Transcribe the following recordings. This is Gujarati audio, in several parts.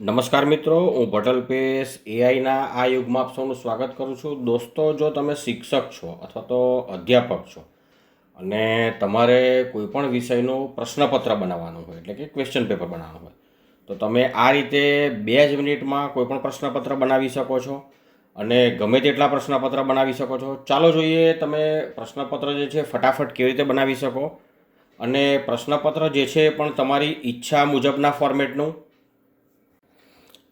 નમસ્કાર મિત્રો, હું ભટલ પેશ એઆઈના આ યુગમાં આપ સ્વાગત કરું છું. દોસ્તો, જો તમે શિક્ષક છો અથવા તો અધ્યાપક છો અને તમારે કોઈ પણ વિષયનું પ્રશ્નપત્ર બનાવવાનું હોય, એટલે કે ક્વેશ્ચન પેપર બનાવવાનું હોય, તો તમે આ રીતે બે જ મિનિટમાં કોઈ પણ પ્રશ્નપત્ર બનાવી શકો છો અને ગમે તેટલા પ્રશ્નપત્ર બનાવી શકો છો. ચાલો જોઈએ તમે પ્રશ્નપત્ર જે છે ફટાફટ કેવી રીતે બનાવી શકો અને પ્રશ્નપત્ર જે છે પણ તમારી ઈચ્છા મુજબના ફોર્મેટનું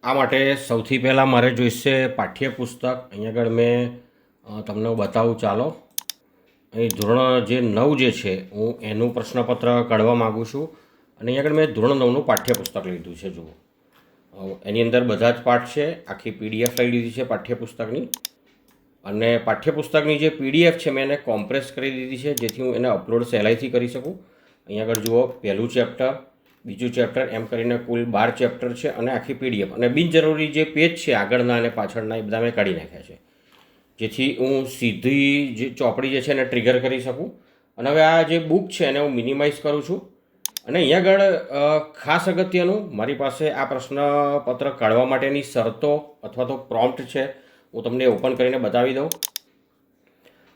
આ માટે સૌથી પહેલાં મારે જોઈશે પાઠ્યપુસ્તક. અહીંયા આગળ મેં તમને બતાવું, ચાલો. અહીં ધોરણ જે નવ જે છે, હું એનું પ્રશ્નપત્ર કાઢવા માગું છું. અને અહીંયા આગળ મેં ધોરણ નવનું પાઠ્યપુસ્તક લીધું છે, જુઓ. એની અંદર બધા જ પાઠ છે. આખી પીડીએફ લઈ લીધી છે પાઠ્યપુસ્તકની. અને પાઠ્યપુસ્તકની જે પીડીએફ છે, મેં એને કોમ્પ્રેસ કરી દીધી છે, જેથી હું એને અપલોડ સહેલાઈથી કરી શકું. અહીંયા આગળ જુઓ, પહેલું ચેપ્ટર. બીજું ચેપ્ટર એમ કરીને કુલ બાર ચેપ્ટર છે અને આખી પીડીએફ અને બિનજરૂરી જે પેજ છે આગળના અને પાછળના એ બધા મેં કાઢી નાખ્યા છે. જેથી હું સીધી જે ચોપડી જે છે એને ટ્રિગર કરી શકું. અને હવે આ જે બુક છે એને હું મિનિમાઇઝ કરું છું. અને અહીંયા આગળ ખાસ અગત્યનું, મારી પાસે આ પ્રશ્નપત્ર કાઢવા માટેની શરતો અથવા તો પ્રોમ્પ્ટ છે. હું તમને ઓપન કરીને બતાવી દઉં.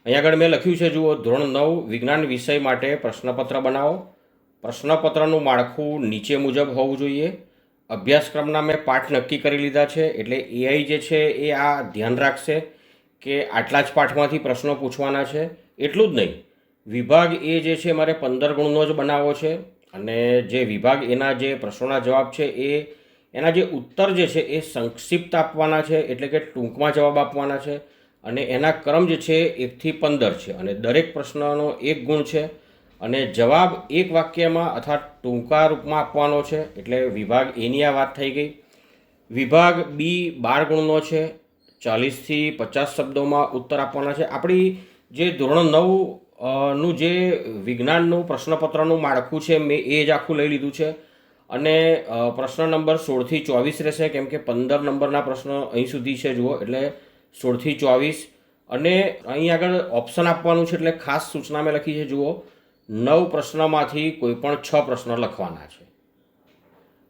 અહીંયા આગળ મેં લખ્યું છે, જુઓ, ધોરણ નવ, વિજ્ઞાન વિષય માટે પ્રશ્નપત્ર બનાવો. પ્રશ્નપત્રનું માળખું નીચે મુજબ હોવું જોઈએ. અભ્યાસક્રમના મેં પાઠ નક્કી કરી લીધા છે, એટલે એઆઈ જે છે એ આ ધ્યાન રાખશે કે આટલા જ પાઠમાંથી પ્રશ્નો પૂછવાના છે. એટલું જ નહીં. વિભાગ એ જે છે મારે પંદર ગુણનો જ બનાવવો છે અને જે વિભાગ એના જે પ્રશ્નોના જવાબ છે એ, એના જે ઉત્તર જે છે એ સંક્ષિપ્ત આપવાના છે, એટલે કે ટૂંકમાં જવાબ આપવાના છે. અને એના ક્રમ જે છે એકથી પંદર છે. અને દરેક પ્રશ્નનો એક ગુણ છે. અને જવાબ એક વાક્યમાં અથવા ટૂંકા રૂપમાં આપવાનો છે, એટલે વિભાગ એની આ વાત થઈ ગઈ. વિભાગ બી બાર ગુણનો છે, ચાલીસથી પચાસ શબ્દોમાં ઉત્તર આપવાના છે. આપણી જે ધોરણ નવનું જે વિજ્ઞાનનું પ્રશ્નપત્રનું માળખું છે, મેં એ જ આખું લઈ લીધું છે. અને પ્રશ્ન નંબર સોળથી ચોવીસ રહેશે, કેમ કે પંદર નંબરના પ્રશ્ન અહીં સુધી છે, જુઓ, એટલે સોળથી ચોવીસ. અને અહીં આગળ ઓપ્શન આપવાનું છે, એટલે ખાસ સૂચના મેં લખી છે, જુઓ. નવ પ્રશ્નમાંથી કોઈ પણ છ પ્રશ્ન લખવાના છે.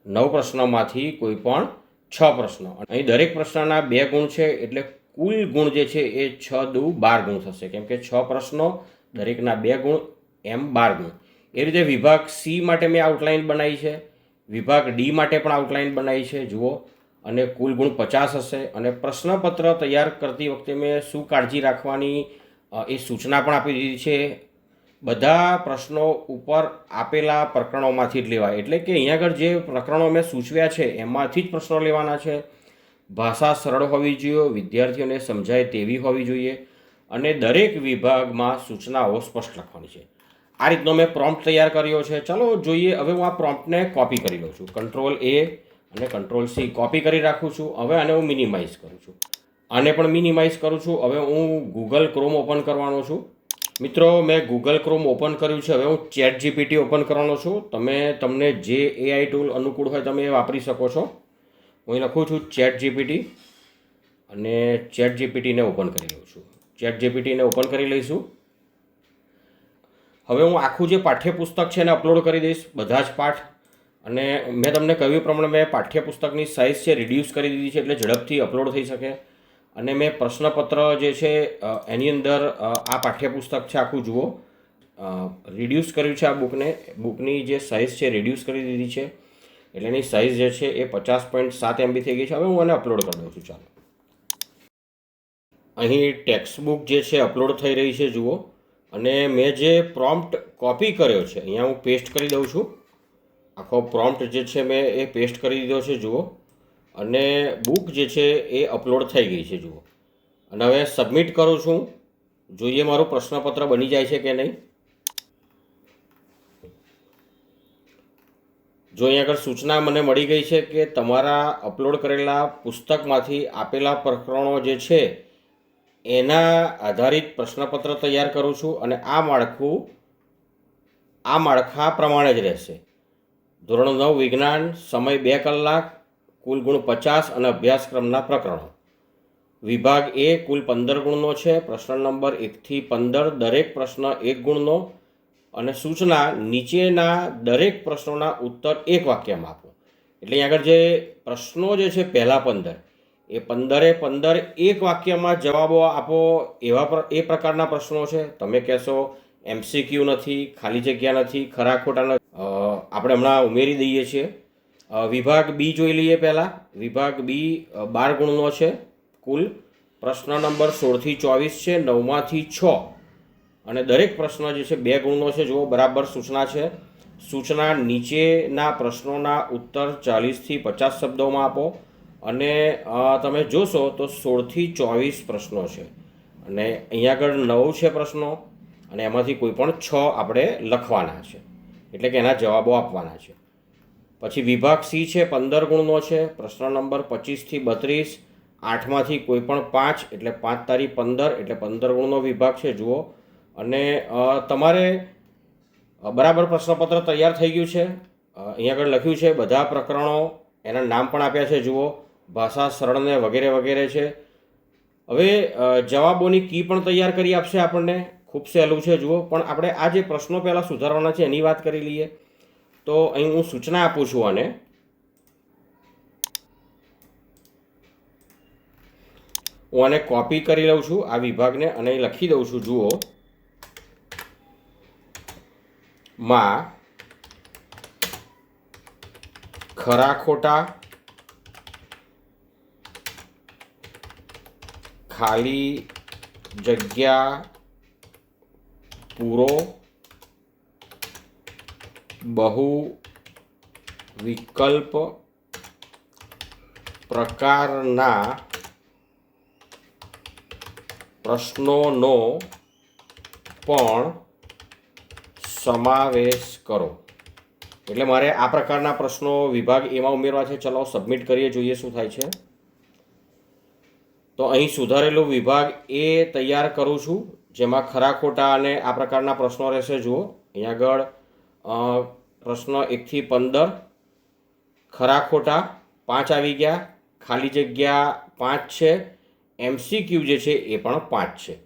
નવ પ્રશ્નમાંથી કોઈ પણ છ પ્રશ્નો. અહીં દરેક પ્રશ્નના બે ગુણ છે, એટલે કુલ ગુણ જે છે એ છ દુ બાર ગુણ થશે. કેમ કે છ પ્રશ્નો, દરેકના બે ગુણ, એમ બાર ગુણ. એ રીતે વિભાગ સી માટે મેં આઉટલાઇન બનાવી છે. વિભાગ ડી માટે પણ આઉટલાઇન બનાવી છે, જુઓ. અને કુલ ગુણ પચાસ હશે. અને પ્રશ્નપત્ર તૈયાર કરતી વખતે મેં શું કાળજી રાખવાની એ સૂચના પણ આપી દીધી છે. બધા પ્રશ્નો ઉપર આપેલા પ્રકરણોમાંથી જ લેવાય. એટલે કે અહીંયા આગળ જે પ્રકરણો મેં સૂચવ્યા છે, એમાંથી જ પ્રશ્નો લેવાના છે. ભાષા સરળ હોવી જોઈએ, વિદ્યાર્થીઓને સમજાય તેવી હોવી જોઈએ અને દરેક વિભાગમાં સૂચનાઓ સ્પષ્ટ લખવાની છે. આ રીતનો મેં પ્રોમ્પ્ટ તૈયાર કર્યો છે. ચલો જોઈએ, હવે હું આ પ્રોમ્પ્ટને કોપી કરી લઉં છું. કંટ્રોલ એ અને કંટ્રોલ સી કોપી કરી રાખું છું. હવે આને હું મિનિમાઇઝ કરું છું. આને પણ મિનિમાઇઝ કરું છું. હવે હું ગૂગલ ક્રોમ ઓપન કરવાનો છું. મિત્રો, મેં ગૂગલ ક્રોમ ઓપન કર્યું છે. હવે હું ચેટ જીપીટી ઓપન કરવાનો છું. તમે, તમને જે એઆઈ ટૂલ અનુકૂળ હોય તમે એ વાપરી શકો છો. હું લખું છું ચેટ જીપીટી અને ચેટ જીપીટીને ઓપન કરી લઉં છું. ચેટ જીપીટીને ઓપન કરી લઈશું. હવે હું આખું જે પાઠ્યપુસ્તક છે એને અપલોડ કરી દઈશ, બધા જ પાઠ. અને મેં તમને કહ્યું પ્રમાણે મેં પાઠ્યપુસ્તકની સાઇઝ છે રિડ્યુસ કરી દીધી છે એટલે ઝડપથી અપલોડ થઈ શકે. અને મેં પ્રશ્નપત્ર જે છે એની અંદર આ પાઠ્યપુસ્તક છે, આખું જુઓ. રિડ્યુસ કર્યું છે આ બુકને બુકની જે સાઇઝ છે રિડ્યુસ કરી દીધી છે. એટલે એની સાઇઝ જે છે, એ પચાસ પોઈન્ટ સાત એમબી થઈ ગઈ છે. હવે હું આને અપલોડ કરી દઉં છું, ચાલો. અહીં ટેક્સ્ટ બુક જે છે અપલોડ થઈ રહી છે, જુઓ. અને મેં જે પ્રોમ્પ્ટ કોપી કર્યો છે, અહીંયા હું પેસ્ટ કરી દઉં છું. આખો પ્રોમ્પ્ટ જે છે, મેં એ પેસ્ટ કરી દીધો છે, જુઓ. અને બુક જે છે એ અપલોડ થઈ ગઈ છે, જુઓ. અને હવે સબમિટ કરું છું. જોઈએ મારું પ્રશ્નપત્ર બની જાય છે કે નહીં. જો અહીં આગળ સૂચના મને મળી ગઈ છે કે તમારા અપલોડ કરેલા પુસ્તકમાંથી આપેલા પ્રકરણો જે છે, એના આધારિત પ્રશ્નપત્ર તૈયાર કરું છું અને આ માળખું, આ માળખા પ્રમાણે જ રહેશે. ધોરણ નવ, વિજ્ઞાન, સમય બે કલાક કુલ ગુણ પચાસ અને અભ્યાસક્રમના પ્રકરણો. વિભાગ એ કુલ પંદર ગુણનો છે, પ્રશ્ન નંબર એકથી પંદર દરેક પ્રશ્ન એક ગુણનો, અને સૂચના નીચેના દરેક પ્રશ્નોના ઉત્તર એક વાક્યમાં આપો. એટલે અહીં આગળ જે પ્રશ્નો જે છે પહેલાં પંદર, એ પંદરે પંદર એક વાક્યમાં જવાબો આપો એવા એ પ્રકારના પ્રશ્નો છે. તમે કહેશો એમસીક્યુ નથી, ખાલી જગ્યા નથી, ખરા ખોટા આપણે હમણાં ઉમેરી દઈએ છીએ. વિભાગ બી જોઈ લઈએ પહેલાં. વિભાગ બી બાર ગુણનો છે, કુલ. પ્રશ્ન નંબર સોળથી ચોવીસ છે, નવમાંથી છ. અને દરેક પ્રશ્ન જે છે, બે ગુણનો છે, જુઓ, બરાબર સૂચના છે. સૂચના નીચેના પ્રશ્નોના ઉત્તર ચાલીસથી પચાસ શબ્દોમાં આપો. અને તમે જોશો તો સોળથી ચોવીસ પ્રશ્નો છે. અને અહીંયા આગળ નવ છે પ્રશ્નો. અને એમાંથી કોઈ પણ છ આપણે લખવાના છે. એટલે કે એના જવાબો આપવાના છે. પછી વિભાગ સી છે, પંદર ગુણનો છે, પ્રશ્ન નંબર પચીસથી બત્રીસ, આઠમાંથી કોઈ પણ પાંચ, એટલે પાંચ તારીખ પંદર, એટલે પંદર ગુણનો વિભાગ છે, જુઓ. અને તમારે બરાબર પ્રશ્નપત્ર તૈયાર થઈ ગયું છે. અહીંયા આગળ લખ્યું છે, બધા પ્રકરણો એના નામ પણ આપ્યા છે, જુઓ. ભાષા સરળને વગેરે વગેરે છે. હવે જવાબોની કી પણ તૈયાર કરી આપશે આપણને. ખૂબ સહેલું છે, જુઓ. પણ આપણે આ જે પ્રશ્નો પહેલાં સુધારવાના છે, એની વાત કરી લઈએ. તો અહીં હું સૂચના આપું છું આને. હું આને કોપી કરી લઉં છું આ વિભાગને અને લખી દઉં છું, જુઓ. માં ખરા ખોટા ખાલી જગ્યા પૂરો બહુ વિકલ્પ પ્રકારના પ્રશ્નોનો પણ સમાવેશ કરો. એટલે મારે આ પ્રકારના પ્રશ્નો વિભાગ એમાં ઉમેરવા છે. ચલો સબમિટ કરીએ, જોઈએ શું થાય છે. તો અહીં સુધારેલો વિભાગ એ તૈયાર કરું છું. જેમાં ખરા ખોટા અને આ પ્રકારના પ્રશ્નો રહેશે. જુઓ અહીંયા આગળ પ્રશ્ન એકથી પંદર. ખરા ખોટા પાંચ આવી ગયા, ખાલી જગ્યા પાંચ છે. એમસીક્યુ જે છે એ પણ પાંચ છે.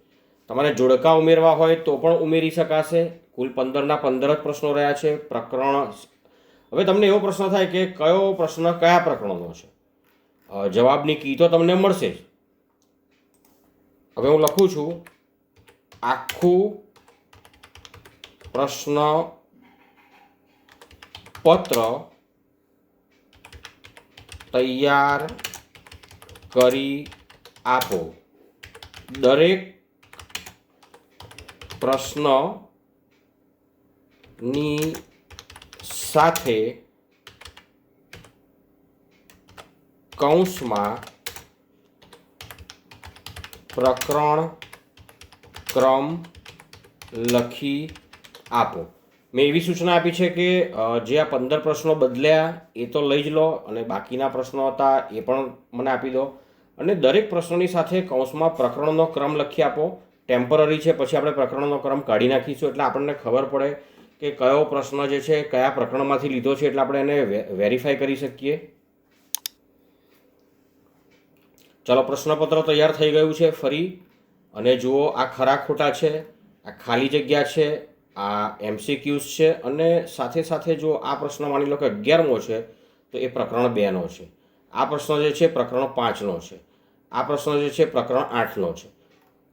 તમારે જોડકા ઉમેરવા હોય તો પણ ઉમેરી શકાશે. કુલ પંદરના પંદર જ પ્રશ્નો રહ્યા છે. પ્રકરણ હવે તમને એવો પ્રશ્ન થાય કે કયો પ્રશ્ન કયા પ્રકરણનો છે? જવાબની કી તો તમને મળશે જ. હવે હું લખું છું. આખું પ્રશ્ન પત્ર તૈયાર કરી આપો. દરેક પ્રશ્નની સાથે કૌંસમાં પ્રકરણ ક્રમ લખી આપો. મેં એવી સૂચના આપી છે કે જે આ પંદર પ્રશ્નો બદલ્યા, એ તો લઈ જ લો અને બાકીના પ્રશ્નો હતા એ પણ મને આપી દો. અને દરેક પ્રશ્નોની સાથે કૌંસમાં પ્રકરણનો ક્રમ લખી આપો. ટેમ્પરરી છે, પછી આપણે પ્રકરણનો ક્રમ કાઢી નાખીશું, એટલે આપણને ખબર પડે કે કયો પ્રશ્ન જે છે, કયા પ્રકરણમાંથી લીધો છે, એટલે આપણે એને વેરીફાઈ કરી શકીએ. ચાલો, પ્રશ્નપત્ર તૈયાર થઈ ગયું છે ફરી. અને જુઓ, આ ખરા ખોટા છે, આ ખાલી જગ્યા છે આ એમસીક્યુઝ છે અને સાથે સાથે જો આ પ્રશ્ન માની લો કે અગિયારમો છે, તો એ પ્રકરણ બેનો છે. આ પ્રશ્ન જે છે, પ્રકરણ પાંચનો છે. આ પ્રશ્ન જે છે, પ્રકરણ આઠનો છે.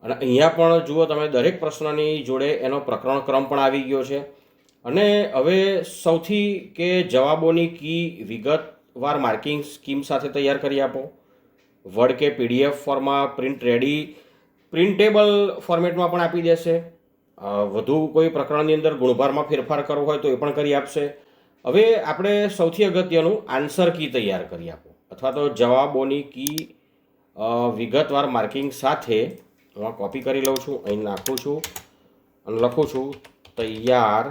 અને અહીંયા પણ જુઓ તમે, દરેક પ્રશ્નની જોડે એનો પ્રકરણ ક્રમ પણ આવી ગયો છે. અને હવે સૌથી કે જવાબોની કી વિગતવાર માર્કિંગ સ્કીમ સાથે તૈયાર કરી આપો. વર્ડ કે પીડીએફ ફોર્મમાં પ્રિન્ટ રેડી પ્રિન્ટેબલ ફોર્મેટમાં પણ આપી દેશે. વધુ કોઈ પ્રકરણની અંદર ગુણભારમાં ફેરફાર કરવો હોય તો એ પણ કરી આપશે. હવે આપણે સૌથી અગત્યનું આન્સર કી તૈયાર કરી આપો. અથવા તો જવાબોની કી વિગતવાર માર્કિંગ સાથે હું કોપી કરી લઉં છું, અહીં નાખું છું અને લખું છું, તૈયાર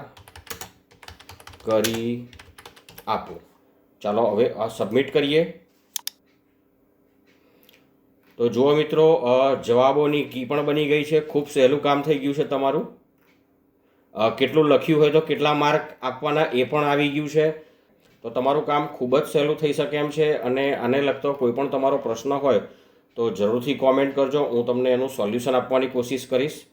કરી આપો. ચાલો હવે આ સબમિટ કરીએ. તો જુઓ મિત્રો જવાબોની કી પણ બની ગઈ છે. ખૂબ સહેલું કામ થઈ ગયું છે તમારું. કેટલું લખ્યું હોય તો કેટલા માર્ક આપવાના એ પણ આવી ગયું છે. તો તમારું કામ ખૂબ જ સહેલું થઈ શકે એમ છે અને આને લગતો કોઈ પણ તમારો પ્રશ્ન હોય તો જરૂરથી કોમેન્ટ કરજો. હું તમને એનું સોલ્યુશન આપવાની કોશિશ કરીશ.